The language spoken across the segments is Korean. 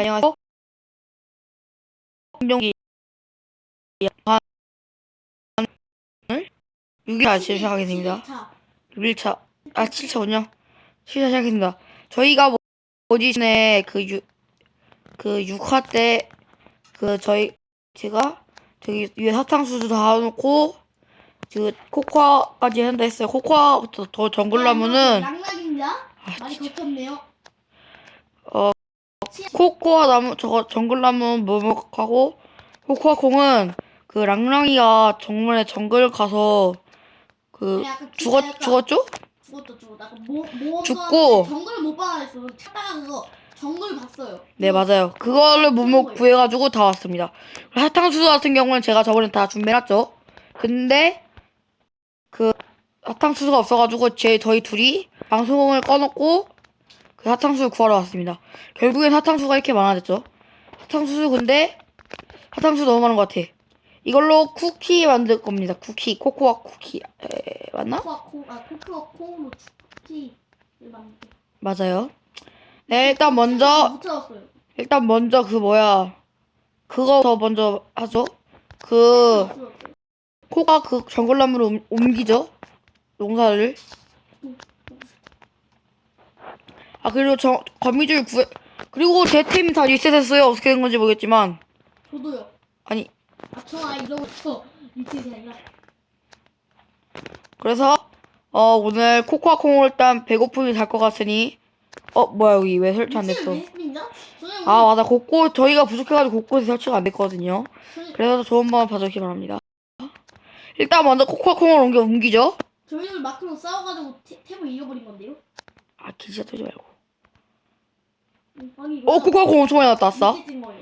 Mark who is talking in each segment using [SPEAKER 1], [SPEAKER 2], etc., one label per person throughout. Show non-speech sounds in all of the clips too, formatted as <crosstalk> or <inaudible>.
[SPEAKER 1] 안녕하세요. 공정기 6일 시작하겠습니다. 6일차, 아, 7차군요. 7차 시작했습니다. 저희가 뭐지 전에 그 유, 그 6화 때, 그 저희, 제가 저기 위에 사탕수수 다 놓고, 그 코코아까지 한다 했어요. 코코아부터 더 정글나무는,
[SPEAKER 2] 양락입니다.
[SPEAKER 1] 아,
[SPEAKER 2] 많이
[SPEAKER 1] 진짜.
[SPEAKER 2] 겉었네요.
[SPEAKER 1] 코코아 나무, 저거 정글나무 뭐뭐하고, 코코아 콩은 그 랑랑이가 정문에 정글 가서 그
[SPEAKER 2] 약간
[SPEAKER 1] 죽었,
[SPEAKER 2] 약간
[SPEAKER 1] 죽었죠?
[SPEAKER 2] 죽었다 죽었다. 약간 뭐 뭐.
[SPEAKER 1] 죽고.
[SPEAKER 2] 정글 못 받아냈어. 찾다가 그거 정글 봤어요.
[SPEAKER 1] 네, 맞아요. 그거를 못먹 구해가지고 다 왔습니다. 사탕수수 같은 경우는 제가 저번에 다 준비해놨죠. 근데, 그, 사탕수수가 없어가지고, 제, 저희 둘이 방송을 꺼놓고, 그 사탕수수 구하러 왔습니다. 결국엔 사탕수수가 이렇게 많아졌죠. 사탕수수 근데, 사탕수수 너무 많은 것 같아. 이걸로 쿠키 만들 겁니다. 쿠키, 코코아 쿠키. 에, 맞나?
[SPEAKER 2] 코코아 콩, 아 코코아 콩으로 쿠키를 만들.
[SPEAKER 1] 맞아요. 네, 일단 먼저,
[SPEAKER 2] 못 찾았어요.
[SPEAKER 1] 일단 먼저 그 뭐야 그거부터 먼저 하죠 그. 코가 그 정글나무로 옮- 옮기죠 농사를 아 그리고 저 거미줄 구해 그리고 제 템이 다 리셋했어요. 어떻게 된 건지 모르겠지만.
[SPEAKER 2] 저도요.
[SPEAKER 1] 아니.
[SPEAKER 2] 아, 저 이러고서 밑에 아니라
[SPEAKER 1] 그래서 어 오늘 코코아 콩을 일단 배고픔이 달 것 같으니 어 뭐야 여기 왜 설치 안 됐어? 아 맞아. 곳곳 저희가 부족해가지고 곳곳에 설치가 안 됐거든요. 그래서 좋은 번 봐주시기 바랍니다. 일단 먼저 코코아 콩을 옮겨 옮기죠.
[SPEAKER 2] 저희들 마크로 싸워가지고 태, 탭을 잃어버린 건데요?
[SPEAKER 1] 아 기지가 뜨지 말고.
[SPEAKER 2] 음, 아니
[SPEAKER 1] 어 나왔다 아싸
[SPEAKER 2] 밑에 뜬 거예요.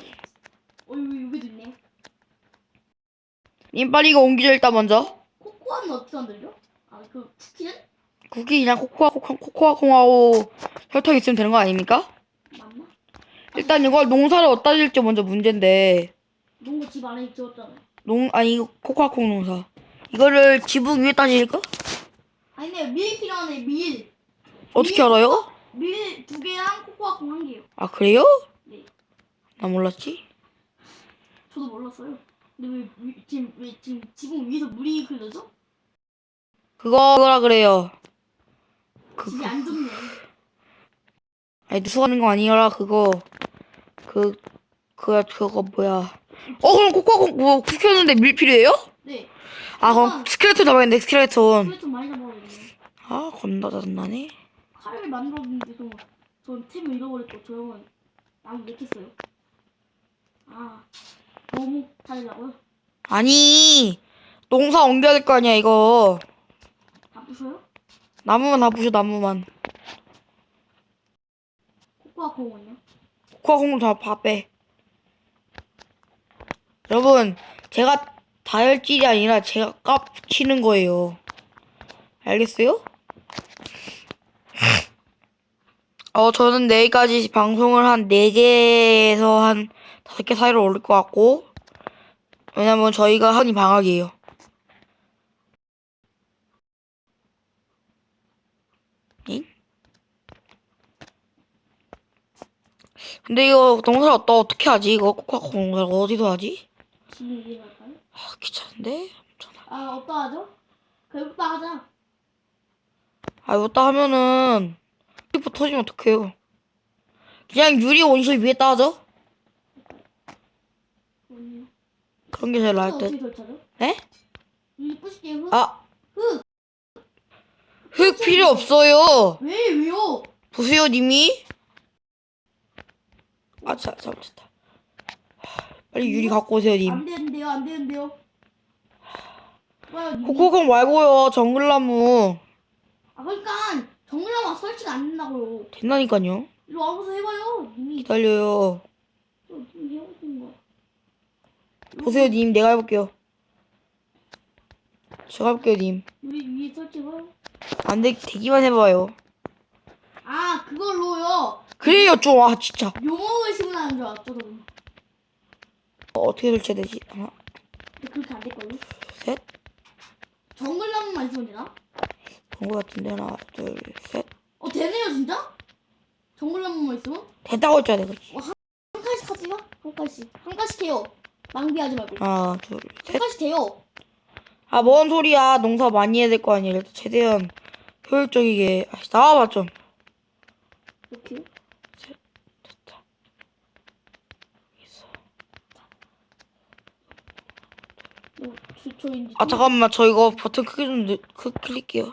[SPEAKER 2] 어 여기 있네.
[SPEAKER 1] 님 빨리 이거 옮기죠 일단 먼저
[SPEAKER 2] 코코아는 어떻게 만들죠? 아 그 쿠키는
[SPEAKER 1] 쿠키 그냥 코코아 콩 코코아 콩하고 설탕 있으면 되는 거 아닙니까?
[SPEAKER 2] 맞나?
[SPEAKER 1] 일단 이걸 농사를 어디다 질지 먼저 문제인데
[SPEAKER 2] 농구 집 안에 지었잖아요.
[SPEAKER 1] 농 아니 이거 코코아 콩 농사 이거를 지붕 위에 따질까?
[SPEAKER 2] 아니 근데 밀 필요하네 밀.
[SPEAKER 1] 어떻게 알아요?
[SPEAKER 2] 밀 두 개랑 코코아 콩 한 개요.
[SPEAKER 1] 아 그래요?
[SPEAKER 2] 네.
[SPEAKER 1] 나 몰랐지
[SPEAKER 2] 저도 몰랐어요. 근데 왜 위, 지금 왜 지금 지붕 위에서 물이 흘러져?
[SPEAKER 1] 그거라 그래요 그,
[SPEAKER 2] 집이 안 좋네.
[SPEAKER 1] 아니 누수하는 거 아니라 그거 그 그거 그거 뭐야 어 그럼 코코아 콩 뭐 쿠키였는데 밀 필요해요?
[SPEAKER 2] 네.
[SPEAKER 1] 아 그럼 스켈레톤 잡아야겠네 스켈레톤
[SPEAKER 2] 그래 좀 많이 잡아야겠네.
[SPEAKER 1] 아 겁나 짜증나네
[SPEAKER 2] 칼을 만들었는데도 전 템을 잃어버렸고 저 형은 나무 써요. 아 너무 달라고요?
[SPEAKER 1] 아니 농사 옮겨야 될 거 아니야 이거
[SPEAKER 2] 다 부셔요?
[SPEAKER 1] 나무만 다 부셔 나무만
[SPEAKER 2] 코코아 콩은요?
[SPEAKER 1] 코코아 콩도 다빼 여러분 제가 다혈질이 아니라 제가 깝치는 거예요 알겠어요? 어 저는 내일까지 방송을 한 4개에서 한 5개 사이로 올릴 것 같고 왜냐면 저희가 한이 방학이에요 잉? 근데 이거 농사를 어떠 어떻게 하지? 이거 콩 농사를 어디서 하지?
[SPEAKER 2] 지금?
[SPEAKER 1] 아 귀찮은데?
[SPEAKER 2] 아 어디다 하죠? 그 여기다 하자.
[SPEAKER 1] 아 이거 하면은 피부 터지면 어떡해요? 그냥 유리 원실 위에 따죠?
[SPEAKER 2] 아니요.
[SPEAKER 1] 그런 게 제일 나을 듯. 네? 아,
[SPEAKER 2] 흙!
[SPEAKER 1] 흙 필요 없어요.
[SPEAKER 2] 왜 왜요?
[SPEAKER 1] 보세요, 님이. 아, 자, 잘못했다. 빨리 유리 갖고 오세요, 님.
[SPEAKER 2] 안 되는데요 안 되는데요.
[SPEAKER 1] 코코콩 말고요, 정글나무.
[SPEAKER 2] 아 그러니까 정글나무 설치가 안 된다고요.
[SPEAKER 1] 된다니까요.
[SPEAKER 2] 이리 와보세요 해봐요. 님이
[SPEAKER 1] 기다려요.
[SPEAKER 2] 좀 해보신 거.
[SPEAKER 1] 보세요, 님. 내가 해볼게요. 제가 해볼게요, 님.
[SPEAKER 2] 우리 위에 설치해봐요.
[SPEAKER 1] 안 돼, 되기만 해봐요.
[SPEAKER 2] 아 그걸로요.
[SPEAKER 1] 그래요, 좀. 아, 진짜.
[SPEAKER 2] 용어를 심으라는 줄 알았죠 저는.
[SPEAKER 1] 어, 어떻게 설치해야 되지? 하나,
[SPEAKER 2] 근데 그렇게 안 될걸요?
[SPEAKER 1] 셋.
[SPEAKER 2] 정글나무만 있으면 되나?
[SPEAKER 1] 본것 같은데. 하나, 둘, 셋.
[SPEAKER 2] 어 되네요 진짜? 정글나무만 있으면?
[SPEAKER 1] 됐다고 했잖아, 그렇지.
[SPEAKER 2] 한 칸씩 하지 마. 한 칸씩. 한 칸씩 해요. 낭비하지 말고.
[SPEAKER 1] 하나, 둘,
[SPEAKER 2] 한
[SPEAKER 1] 셋.
[SPEAKER 2] 칸씩 돼요.
[SPEAKER 1] 아, 뭔 소리야. 농사 많이 해야 될 거 아니야. 일단 최대한 효율적이게. 아, 나와봐, 좀.
[SPEAKER 2] 이렇게. 어, 저, 저 이제
[SPEAKER 1] 아, 잠깐만. 저 이거 버튼 크기 좀 클릭해요.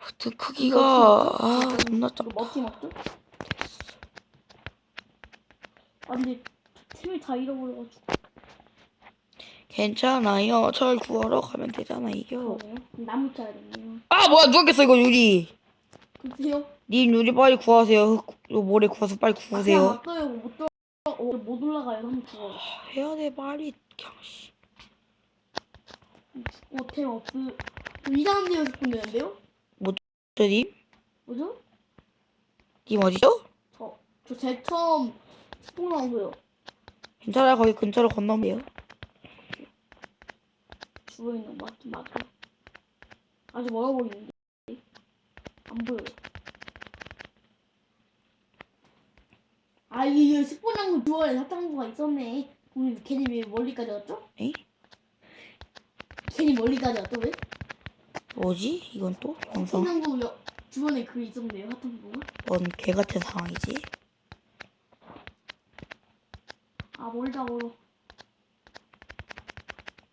[SPEAKER 1] 버튼 크기가, 아, 존나
[SPEAKER 2] 이거
[SPEAKER 1] 작다.
[SPEAKER 2] 먹기 맞죠? 아 근데 템을 다 잃어버려가지고
[SPEAKER 1] 괜찮아요. 철 구하러 가면 되잖아요.
[SPEAKER 2] 그러네요. 그럼 나무 짜야 되네요.
[SPEAKER 1] 아, 뭐야. 누웠겠어, 이거 유리.
[SPEAKER 2] 그세요?
[SPEAKER 1] 님 유리 빨리 구하세요. 흙, 요 모래 구워서 빨리 구우세요.
[SPEAKER 2] 아, 맞어요. 못 들어. 어, 못 올라가요. 한번 죽어.
[SPEAKER 1] 해야 돼, 빨리. 그냥, 씨.
[SPEAKER 2] 어, 템 없어. 좀 이상한 데서 싶은 되는데요?
[SPEAKER 1] 저 님?
[SPEAKER 2] 뭐죠?
[SPEAKER 1] 님 어디죠?
[SPEAKER 2] 저, 저 처음 스폰 나오고요.
[SPEAKER 1] 괜찮아요. 거기 근처로 건너면 돼요.
[SPEAKER 2] 죽어 있는 거 맞긴 맞아요. 아주 멀어 보이는데 안 보여요. 아 이게 스폰 나온 주어에 사탕수가 있었네. 그럼 걔네 왜 멀리까지 왔죠?
[SPEAKER 1] 에이?
[SPEAKER 2] 걔네 멀리까지 왔죠 왜?
[SPEAKER 1] 뭐지? 이건 또? 영상.
[SPEAKER 2] 주변에 그 있었네요 사탕수가.
[SPEAKER 1] 뭔개 같은 상황이지?
[SPEAKER 2] 아 멀다 멀어.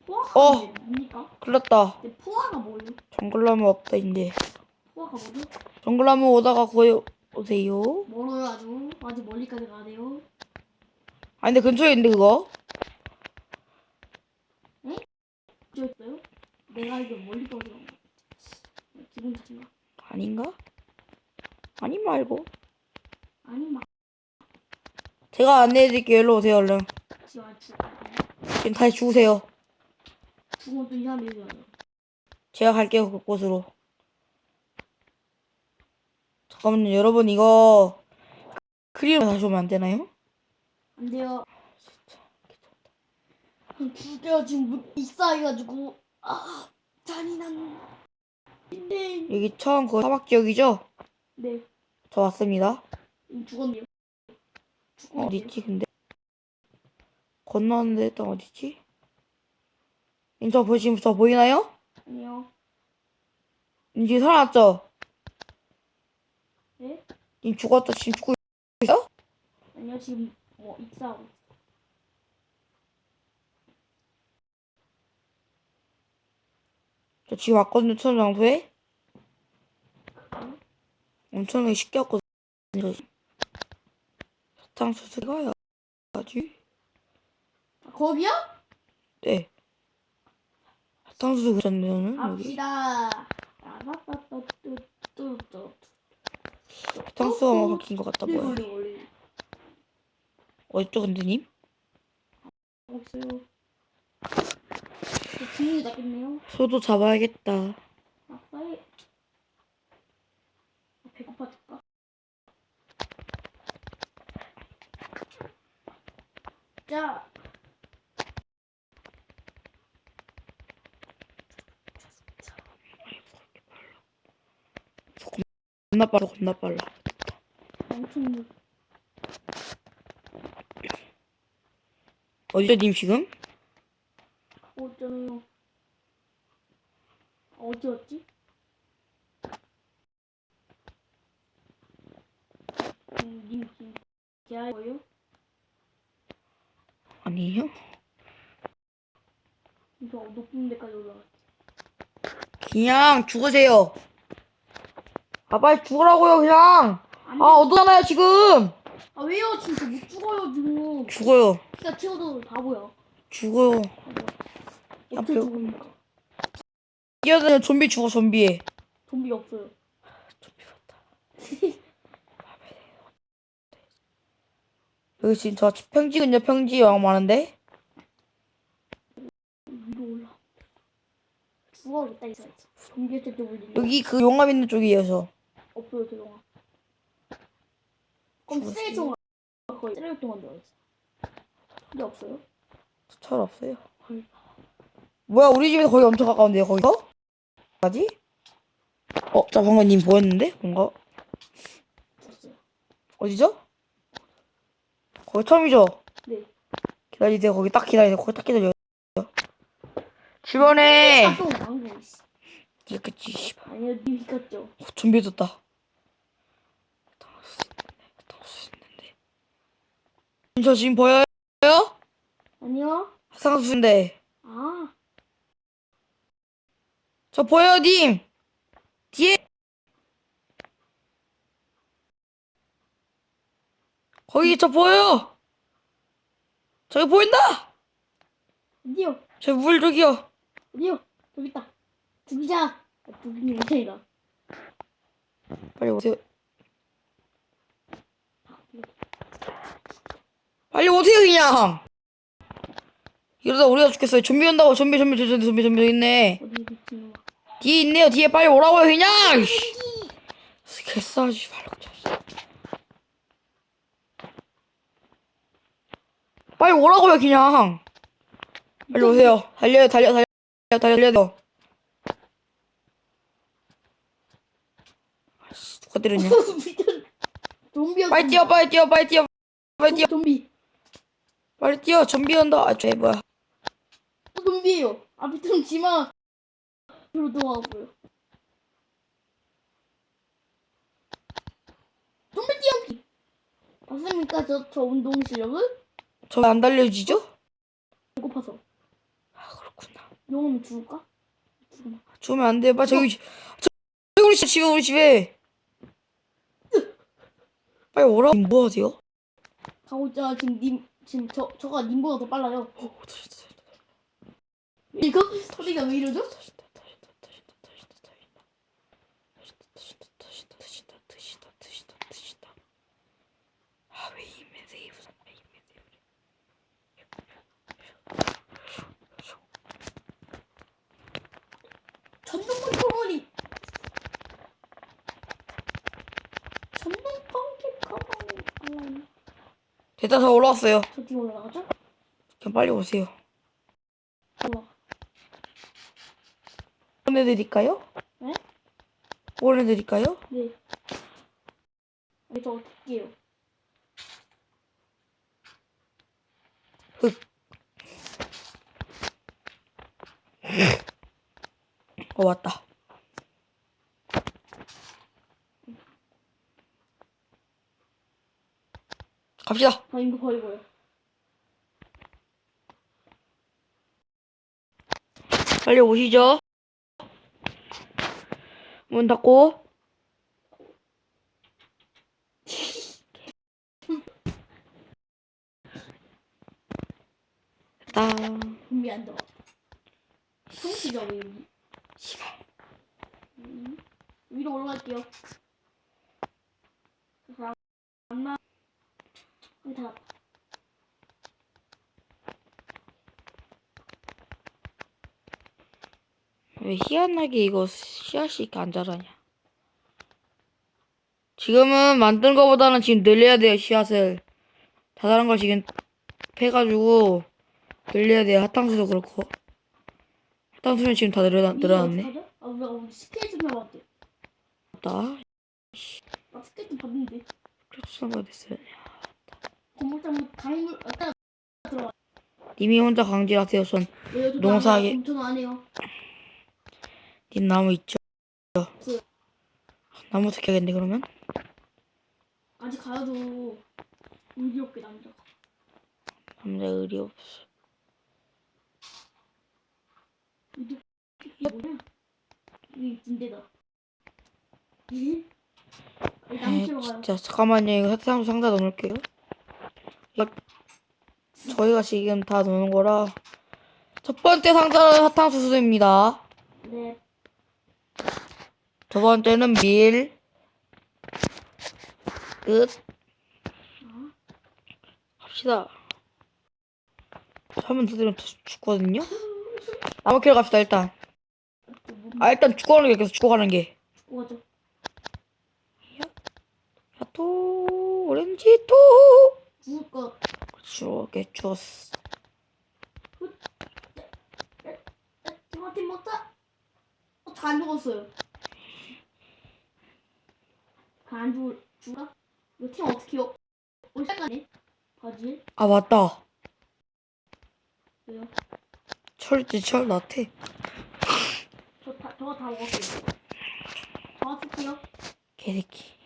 [SPEAKER 2] 포화가
[SPEAKER 1] 어!
[SPEAKER 2] 뭡니까?
[SPEAKER 1] 났다.
[SPEAKER 2] 근데 포화가 뭐예요?
[SPEAKER 1] 정글라면 없다, 인데.
[SPEAKER 2] 포화가 뭐죠?
[SPEAKER 1] 정글라면 오다가 구해 오세요.
[SPEAKER 2] 멀어요 아주 아주 멀리까지 가야 돼요.
[SPEAKER 1] 아, 근데 근처에 있는데, 그거?
[SPEAKER 2] 저 있어요? 내가 이거 멀리까지 간 탓인가?
[SPEAKER 1] 아닌가? 아니 말고.
[SPEAKER 2] 아니 막
[SPEAKER 1] 제가 안내해드릴게요. 일로 오세요, 얼른.
[SPEAKER 2] 지금.
[SPEAKER 1] 지금 다시 죽으세요.
[SPEAKER 2] 죽으면 또 이상한 데 있잖아요.
[SPEAKER 1] 제가 갈게요, 그곳으로. 잠깐만요, 여러분, 이거. 크리로 다시 오면 안 되나요?
[SPEAKER 2] 안 돼요. 두 개가 지금 물 익사해가지고 아 잔인한. 네.
[SPEAKER 1] 여기 처음 그 사막 지역이죠?
[SPEAKER 2] 네.
[SPEAKER 1] 저 왔습니다.
[SPEAKER 2] 음, 죽었네요. 죽었네요.
[SPEAKER 1] 어딨지, 근데? 건너는데 일단 어딨지? 님, 저 보, 지금 저 보이나요?
[SPEAKER 2] 아니요.
[SPEAKER 1] 님 지금 살아났죠?
[SPEAKER 2] 네?
[SPEAKER 1] 님 죽었다, 지금 죽고 있어요?
[SPEAKER 2] 아니요 지금 뭐 익사하고. 있어요.
[SPEAKER 1] 저 지금 왔거든요, 처음 장소에? 엄청나게 쉽게 왔거든요. 사탕수수 가야 하지?
[SPEAKER 2] 아, 거기야?
[SPEAKER 1] 네. 사탕수수 여기.
[SPEAKER 2] 갑시다. 따따따뚜뚜뚜.
[SPEAKER 1] 사탕수수가 뭐 바뀐 것 같다,
[SPEAKER 2] 네,
[SPEAKER 1] 뭐야. 어딨죠, 근데 님?
[SPEAKER 2] 없어요. 저 주인이 낫겠네요.
[SPEAKER 1] 소도 잡아야겠다.
[SPEAKER 2] 아싸이. 아, 배고파 죽까? 자,
[SPEAKER 1] 겁나 빨라, 겁나 빨라.
[SPEAKER 2] 엄청 무-
[SPEAKER 1] 어디죠, 님 지금?
[SPEAKER 2] 어쩌요? 어디였지? 음, 님 지금 기아예요?
[SPEAKER 1] 아니에요?
[SPEAKER 2] 이거 높은 데까지 올라갔지.
[SPEAKER 1] 그냥 죽으세요. 아, 빨리 죽으라고요, 그냥.
[SPEAKER 2] 아니,
[SPEAKER 1] 아, 어두잖아요, 지금.
[SPEAKER 2] 아 왜요? 진짜 못 죽어요 지금.
[SPEAKER 1] 죽어요.
[SPEAKER 2] 피가 튀어도 바보야.
[SPEAKER 1] 죽어요.
[SPEAKER 2] 어떻게
[SPEAKER 1] 배-
[SPEAKER 2] 죽습니까?
[SPEAKER 1] 뛰어드는 좀비 죽어, 좀비에.
[SPEAKER 2] 좀비 없어요.
[SPEAKER 1] 좀비 같다. <laughs> 여기 지금 저 평지군요, 평지 영 많은데?
[SPEAKER 2] 위로 올라. 죽어야겠다 이사야지. 좀비 때때 올리는.
[SPEAKER 1] 여기 그 용암 있는 저.
[SPEAKER 2] 없어요 저 영화. 그럼
[SPEAKER 1] 죽었어요.
[SPEAKER 2] 쓰레기통은 거의 쓰레기통만 들어있어. 근데 없어요?
[SPEAKER 1] 철 없어요.
[SPEAKER 2] 헐.
[SPEAKER 1] 뭐야, 우리 집에서 거기 엄청 가까운데요, 거기서? 까지? 어, 자, 방금 님 보였는데? 뭔가? 어디죠? 거기 처음이죠?
[SPEAKER 2] 네.
[SPEAKER 1] 기다리세요. 거기 딱 기다리세요. 거기 딱 기다려요. 주변에
[SPEAKER 2] 아, 또 망고. 씨.
[SPEAKER 1] 이렇겠지. 씨발.
[SPEAKER 2] 아니요, 님 이겼죠.
[SPEAKER 1] 어, 준비해뒀다. 저 지금 보여요?
[SPEAKER 2] 아니요.
[SPEAKER 1] 상수인데
[SPEAKER 2] 아,
[SPEAKER 1] 저 보여요, 님. 뒤에 거기 저 보여요. 저기 보인다.
[SPEAKER 2] 어디요?
[SPEAKER 1] 저 물 저기요.
[SPEAKER 2] 어디요? 저기 있다. 죽이자. 아, 죽이는 게 아니라.
[SPEAKER 1] 빨리 오세요. 빨리 오세요 그냥. 이러다 우리가 죽겠어요. 좀비 온다고 좀비 좀비 좀비 좀비 좀비 있네.
[SPEAKER 2] 어디 미친놈아.
[SPEAKER 1] 뒤에 있네요. 뒤에 빨리 오라고요 그냥. 이씨. 개싸지 말고. 빨리 오라고요 그냥. 빨리 오세요. 달려요 달려 달려 달려 달려. 아씨 누가 때렸냐?
[SPEAKER 2] 좀비야.
[SPEAKER 1] 빨리 뛰어 빨리 뛰어 빨리 뛰어 빨리 뛰어
[SPEAKER 2] 좀비.
[SPEAKER 1] 빨리 뛰어 좀비 온다. 아 쟤 뭐야?
[SPEAKER 2] 또 좀비예요. 아, 미친 지마. 뒤로 돌아가고요. 좀비 뛰어기. 봤습니까? 저, 저 운동 실력을?
[SPEAKER 1] 저왜안 달려지죠?
[SPEAKER 2] 배고파서.
[SPEAKER 1] 아 그렇구나.
[SPEAKER 2] 영어면 죽을까? 죽으나.
[SPEAKER 1] 죽으면 안 돼. 빨리 저기 저 우리 집 집에 우리 집에. 빨리 오라. 뭐 하세요?
[SPEAKER 2] 가고 있자. 지금 님, 지금 저, 저가 님보다 더 빨라요. 이거? 소리가 왜 이러죠?
[SPEAKER 1] 아왜 힘에 세이브 왜 힘에 세이브
[SPEAKER 2] 전동 컨트롤이 전동 펑켓 알라니
[SPEAKER 1] 됐다 다 올라왔어요.
[SPEAKER 2] 저 뒤에 올라가죠?
[SPEAKER 1] 그냥 빨리 오세요.
[SPEAKER 2] 올라가
[SPEAKER 1] 보내드릴까요?
[SPEAKER 2] 네?
[SPEAKER 1] 보내드릴까요?
[SPEAKER 2] 네 아니 저 어떻게 해요?
[SPEAKER 1] 어 왔다. 갑시다.
[SPEAKER 2] 저 이거 버리고요
[SPEAKER 1] 빨리 오시죠. 문 닫고. 됐다.
[SPEAKER 2] 준비 안 들어 성시죠 왜 여기 음, 위로 올라갈게요 자, 안나 여기 다
[SPEAKER 1] 왜 희한하게 이거 씨앗이 이렇게 안 자라냐. 지금은 만든 거보다는 지금 늘려야 돼요, 씨앗을. 자잘한 걸 지금 패가지고 늘려야 돼요. 핫탕수도 그렇고. 핫탕수는 지금 다 늘어, 늘어났네.
[SPEAKER 2] 아 우리가 오늘 스케이트 배워봤대
[SPEAKER 1] 나
[SPEAKER 2] 나 스케이트 봤는데
[SPEAKER 1] 그렇게 됐어요.
[SPEAKER 2] 건물장 강물 아까
[SPEAKER 1] 님이 혼자 강질하세요, 전. 농사하게-
[SPEAKER 2] 안 해요.
[SPEAKER 1] 님 나무 있죠? 나무 새켜야겠네, 그러면?
[SPEAKER 2] 아직 가야도 의리 없게 남자.
[SPEAKER 1] 남자 의리 없어.
[SPEAKER 2] 이게 뭐냐? 이게 진대다. 이? 치러 가요.
[SPEAKER 1] 진짜 잠깐만요. 이거 사탕수 상자 넣어놓을게요. 이거 저희가 지금 다 넣는 거라. 첫 번째 상자는 사탕수수입니다.
[SPEAKER 2] 네.
[SPEAKER 1] 두 번째는 밀. 끝.
[SPEAKER 2] 아,
[SPEAKER 1] 갑시다. 들으면 죽- 죽거든요? 나무 캐러 갑시다, 일단.
[SPEAKER 2] 또 뭐,
[SPEAKER 1] 아, 일단 죽어가는 게 계속 죽어가는 게.
[SPEAKER 2] 뭐 하죠?
[SPEAKER 1] 야토, 오렌지 토.
[SPEAKER 2] 죽을 것.
[SPEAKER 1] 죽게 죽었어.
[SPEAKER 2] 에, 토마팀 먹자. 어, 다안 죽었어요. 다안 죽을 죽어? 이거 팀 어떻게 요? 올 시간에 바질?
[SPEAKER 1] 아 맞다.
[SPEAKER 2] 왜요?
[SPEAKER 1] 철지 철 나태.
[SPEAKER 2] 저 다, 저거 다 먹었어요. 저 왔을게요.
[SPEAKER 1] 개새끼.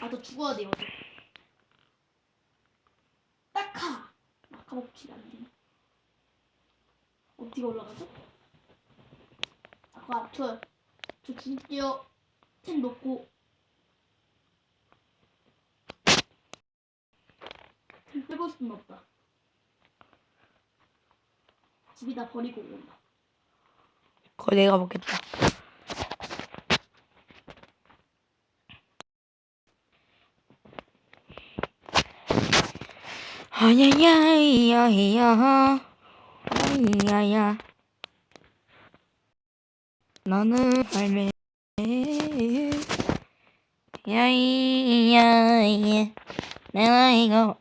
[SPEAKER 2] 아, 저 죽어야 돼요. 딱하! 아까 먹지 안 되네. 어디가 올라가죠? 아까 저, 저 죽을게요. 템 넣고. 템 빼고 싶으면 없다. 집에다 버리고 온다.
[SPEAKER 1] 그거 내가 먹겠다. 아야야야야 아야야 나는 할매. 야야야. 내가 이거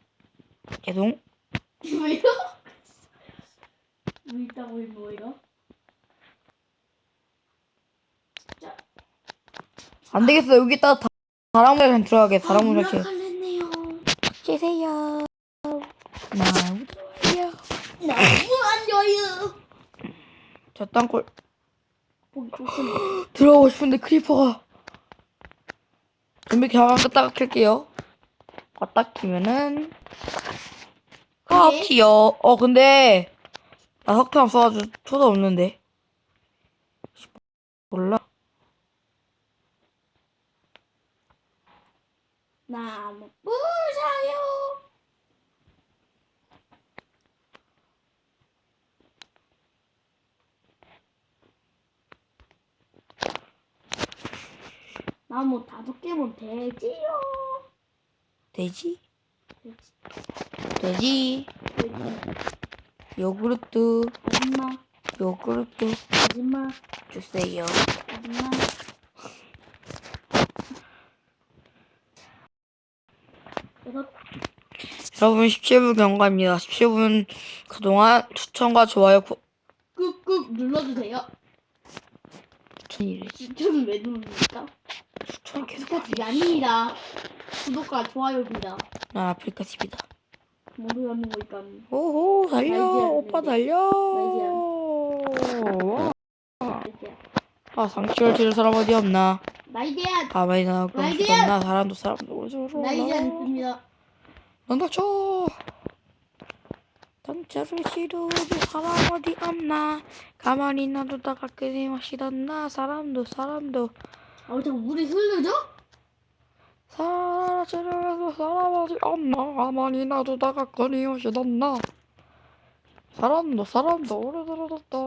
[SPEAKER 1] 죄송
[SPEAKER 2] 왜요? 뭐 있다고 뭐예요? 진짜
[SPEAKER 1] 안 되겠어. 여기다 다 다락문 들어가게. 다락문 설치
[SPEAKER 2] 올라갈랬네요.
[SPEAKER 1] 주세요. 나 우도요
[SPEAKER 2] 너무 안 좋아요.
[SPEAKER 1] 저 땅굴
[SPEAKER 2] 보기 좋군요. <gasps>
[SPEAKER 1] 들어가고 싶은데 크리퍼가. 좀비 잠깐 끄다가 켤게요. 껐다 키면은. 카티요 어 근데 나 석탄 없어가지고 초도 없는데. 몰라.
[SPEAKER 2] 나무 부사요. 나무 다섯 되지요.
[SPEAKER 1] 돼지. 돼지
[SPEAKER 2] 되지.
[SPEAKER 1] 요구르트
[SPEAKER 2] 아줌마,
[SPEAKER 1] 요구르트
[SPEAKER 2] 아줌마,
[SPEAKER 1] 주세요
[SPEAKER 2] 아줌마.
[SPEAKER 1] 여러분 17분 경과입니다 17분 그동안 추천과 좋아요 구...
[SPEAKER 2] 꾹꾹 눌러주세요.
[SPEAKER 1] 추천이래
[SPEAKER 2] 추천은 왜 누릅니까?
[SPEAKER 1] 추천 계속
[SPEAKER 2] 구독이 아닙니다. 구독과 좋아요입니다.
[SPEAKER 1] 난 아프리카 TV다
[SPEAKER 2] 모두 하는 거니까.
[SPEAKER 1] 오호 달려 오빠. 달려. 아 상추를 들을 사람 어디 없나
[SPEAKER 2] 나이제야.
[SPEAKER 1] 가만히 나고. 없나 사람도 사람도 오지로
[SPEAKER 2] 나이제야 있습니다.
[SPEAKER 1] 넌 닥쳐 단체를 시도해줄 사람 어디 없나 가만히 놔두다가 끊임없이 덧나 사람도 사람도
[SPEAKER 2] 아, 왜 자꾸 물이 흐르죠?
[SPEAKER 1] 사라지려고 사람 어디 없나 가만히 놔두다가 끊임없이 덧나 사람도 사람도 오래들어졌다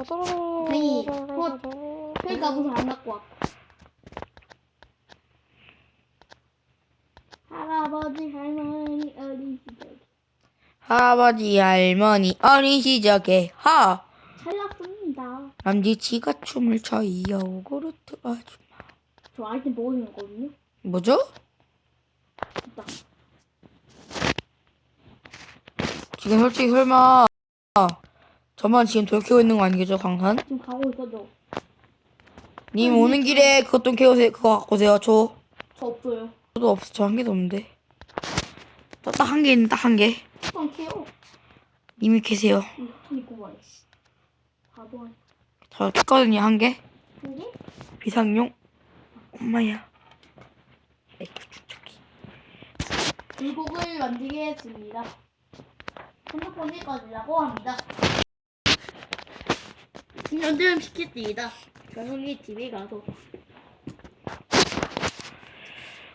[SPEAKER 2] 아니, 그러니까 무슨 안 갖고 와. 할아버지 할머니 어린 시절
[SPEAKER 1] 할아버지 할머니 어린 시절에 하
[SPEAKER 2] 잘 났습니다.
[SPEAKER 1] 남지치가 춤을 춰요 오그루트 아줌마
[SPEAKER 2] 저 아이템 먹어주는 거거든요.
[SPEAKER 1] 뭐죠?
[SPEAKER 2] 됐다.
[SPEAKER 1] 지금 솔직히 설마 저만 지금 돌키고 있는 거 아니겠죠 광산?
[SPEAKER 2] 지금 가고 있어도
[SPEAKER 1] 님 오는 길에 그것 좀 캐오세요 그거 갖고 오세요 저
[SPEAKER 2] 저 없어요.
[SPEAKER 1] 저도 없어 저 한 개도 없는데 딱 한 개 있는 딱 한개
[SPEAKER 2] 뚜껑 캐요.
[SPEAKER 1] 님이
[SPEAKER 2] 있고 말이야. 씨. 바보 아니야.
[SPEAKER 1] 저 깼거든요 한개
[SPEAKER 2] 이게?
[SPEAKER 1] 비상용 엄마야 이렇게 추적기
[SPEAKER 2] 불곡을 만들겠습니다. 핸드폰이 꺼지라고 합니다. 충전좀 시켰습니다. 저녁에 집에 가서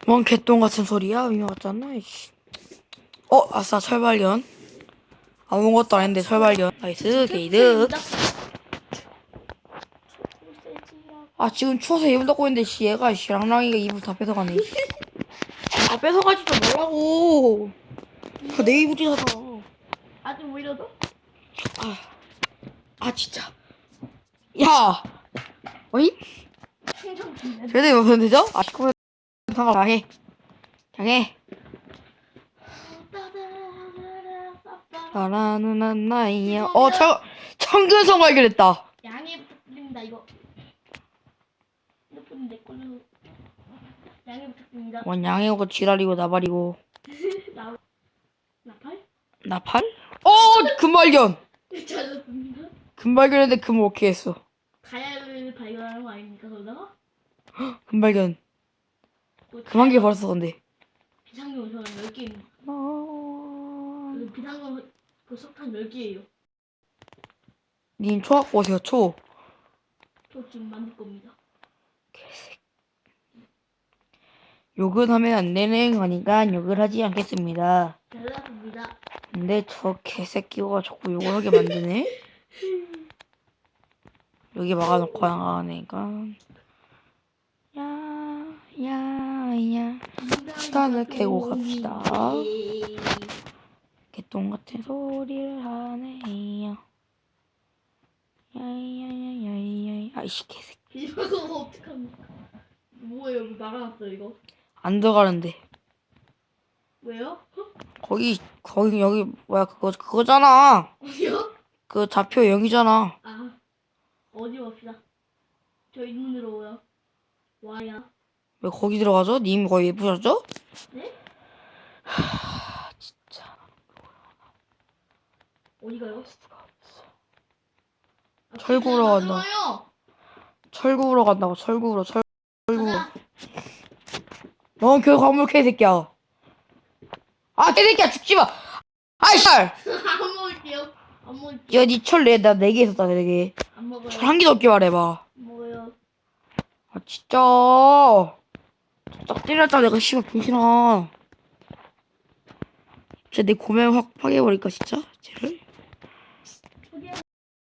[SPEAKER 1] 뭔 개똥 같은 소리야 의미 같잖아 이씨. 어 아싸 철발견 아무것도 아닌데 철발견 나이스 게이드 아 지금 추워서 이불 덮고 있는데 씨 얘가 씨 랑랑이가 이불 다 뺏어가네 아 뺏어가지 좀 말라고. 그거 내 이불이잖아
[SPEAKER 2] 아직 오히려도
[SPEAKER 1] 아, 아 진짜. 야! 어이?
[SPEAKER 2] 충전 중이네.
[SPEAKER 1] 쟤네 무슨 되죠? 아 시끄러워 상관 당해. 잘하는 한 나이야. 어 청, 청근성 발견했다
[SPEAKER 2] 양해 양해.
[SPEAKER 1] 원 양이고 지랄이고 나발이고
[SPEAKER 2] 나 나팔?
[SPEAKER 1] 나팔? 어 금발견
[SPEAKER 2] 찾았습니다.
[SPEAKER 1] 금발견인데 금 오케이 했어
[SPEAKER 2] 다이아를 발견하는 거 아닙니까 그러다가?
[SPEAKER 1] 금발견
[SPEAKER 2] 뭐
[SPEAKER 1] 금한 개 벌었어 근데
[SPEAKER 2] 비상용 저는 10개입니다.
[SPEAKER 1] 어...
[SPEAKER 2] 그 비상용 그 석탄 10개예요.
[SPEAKER 1] 님 초학 보세요 초
[SPEAKER 2] 저 지금 만들 겁니다.
[SPEAKER 1] 욕은 하면 안 되는 거니까 욕을 하지 않겠습니다
[SPEAKER 2] 잘났습니다.
[SPEAKER 1] 근데 저 개새끼가 자꾸 욕을 하게 만드네 여기 막아놓고 나가니까 야 야야 석탄을 캐고 갑시다. 개똥 같은 소리를 하네요 야야야야야 아이씨 개새끼
[SPEAKER 2] 이거 어떡합니까? 뭐예요? 여기 막아놨어 이거.
[SPEAKER 1] 안 들어가는데
[SPEAKER 2] 왜요?
[SPEAKER 1] 거기 거기 여기 뭐야 그거 그거잖아
[SPEAKER 2] 어디요?
[SPEAKER 1] 그 좌표 0이잖아
[SPEAKER 2] 아 어디 봅시다. 저 있는 오요. 와야.
[SPEAKER 1] 왜 거기 들어가죠? 님 거기 예쁘셨죠?
[SPEAKER 2] 네?
[SPEAKER 1] 진짜
[SPEAKER 2] 어디 가요? 아,
[SPEAKER 1] 철구로
[SPEAKER 2] 진짜
[SPEAKER 1] 간다. 철구로 간다고 철구로 철 넌 교육 건물 개새끼야. 아 개새끼야 죽지 마. 아이씨
[SPEAKER 2] 안 먹을게요. 안 먹을게요.
[SPEAKER 1] 야 니철 내나네 개 있었다 네개.
[SPEAKER 2] 안 먹어요.
[SPEAKER 1] 철 한 개도 없게 말해봐.
[SPEAKER 2] 먹어요.
[SPEAKER 1] 아 진짜. 딱 때렸다 내가 씨발 병신아. 진짜 내 고명 확 파괴해버릴까 진짜? 쟤를